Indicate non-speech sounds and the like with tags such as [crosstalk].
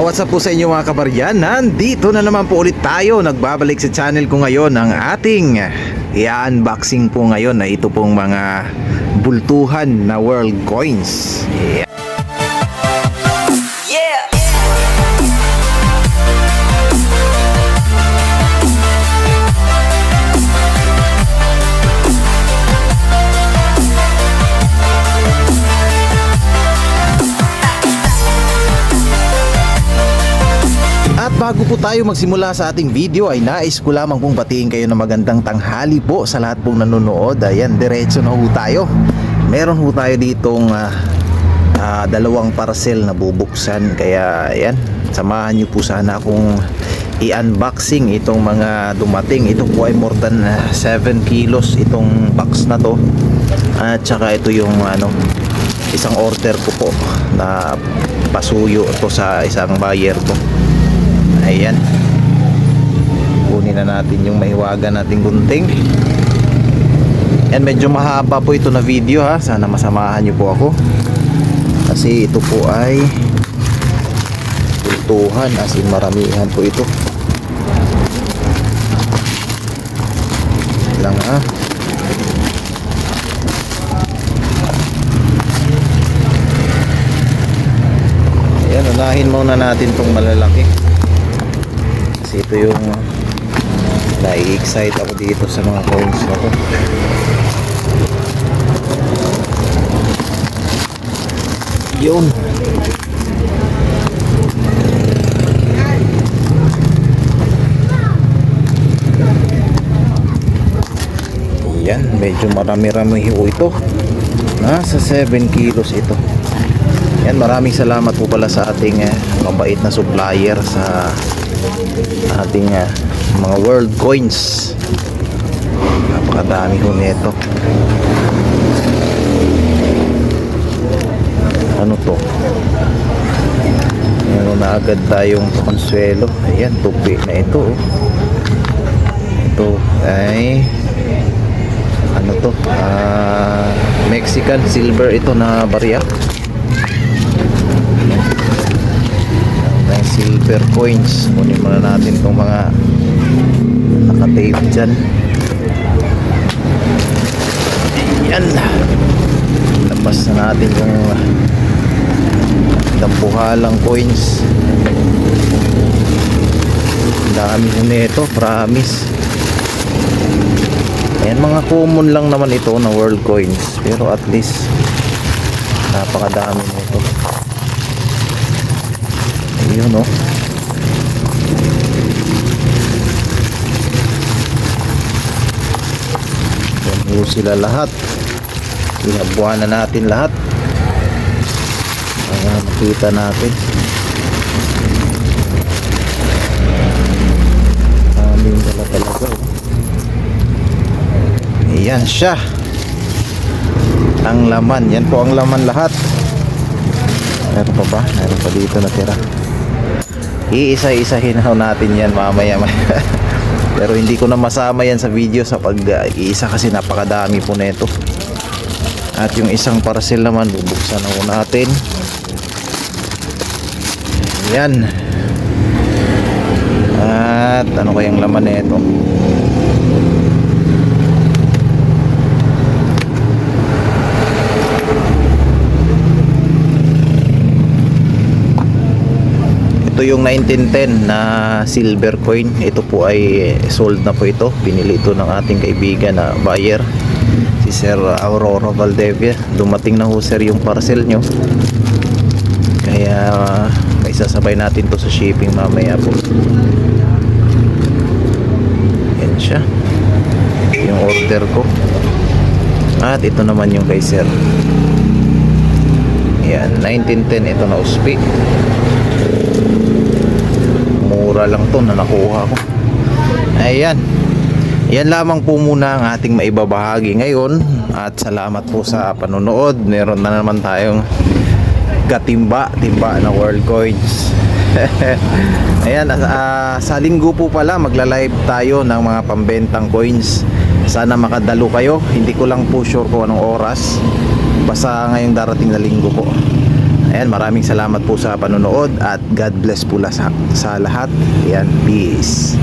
What's up po sa inyo mga kabaryan? Nandito na naman po ulit tayo. Nagbabalik sa channel ko ngayon ang ating i-unboxing po ngayon na ito pong mga bultuhan na world coins. Yeah. Bago po tayo magsimula sa ating video ay nais ko lamang pong batiin kayo na magandang tanghali po sa lahat pong nanonood. Ayan, diretso na ho tayo. Meron ho tayo ditong ah, ah, dalawang parcel na bubuksan. Kaya ayan, samahan niyo po sana akong i-unboxing itong mga dumating. Ito po ay more than ah, 7 kilos itong box na to. At saka ito yung ano, isang order ko po na pasuyo to sa isang buyer ko. Ayan. Kunin na natin yung mahiwaga nating gunting. Yan, medyo mahaba po ito na video ha. Sana masamahan niyo po ako. Kasi ito po ay kultuhan as in maramihan po ito. Lang ha. Ayan, unahin muna natin tong malalaki. Kasi ito yung nai-excite ako dito sa mga coins na to. Yun. Yan, medyo marami-rami ho ito. Nasa 7 kilos ito. Yan, maraming salamat po pala sa ating eh, mabait na supplier sa ating ah, mga world coins. Napakadami ho nito. Ano to? Meron na agad tayong consuelo ayan tupi na ito oh. ito ay ano to? Ah, Mexican silver ito na barya ng silver coins. Kunin muna natin itong mga nakatape dyan. Yan. Labas na natin yung dampuhalang coins. Dami nito promise. Ayan mga common lang naman ito na world coins. Pero at least napakadami nito Ayun oh. Yan sila lahat. Pinabuhan na natin lahat. Para makita natin. Amin pala talaga oh. Ayan siya. Ang laman. Yan po ang laman lahat. Meron pa ba? Meron pa dito natira. Iisa-isahin na natin yan mamaya. [laughs] Pero hindi ko na masama yan sa video sa pag-iisa kasi napakadami po nito. At yung isang parcel naman bubuksan na natin. Yan. At ano kayang laman? Ito yung 1910 na silver coin. Ito po ay sold na po ito. Binili ito ng ating kaibigan na buyer. Si Sir Aurora Valdevia. Dumating na ho sir yung parcel nyo. Kaya may sasabay natin to sa shipping mamaya po. Yan siya. Yung order ko. At ito naman yung kay Sir. Yan, 1910 ito na uspi mura lang to na nakuha ko. Ayan. Yan lamang po muna ang ating maibabahagi ngayon. At salamat po sa panonood. Meron na naman tayong gatimba timba na world coins. [laughs] Ayan ah, sa linggo po pala magla-live tayo ng mga pambentang coins. Sana makadalo kayo. Hindi ko lang po sure kung anong oras. Basta ngayong darating na linggo po Ayan, maraming salamat po sa panonood at God bless po sa, sa lahat. Ayan, peace.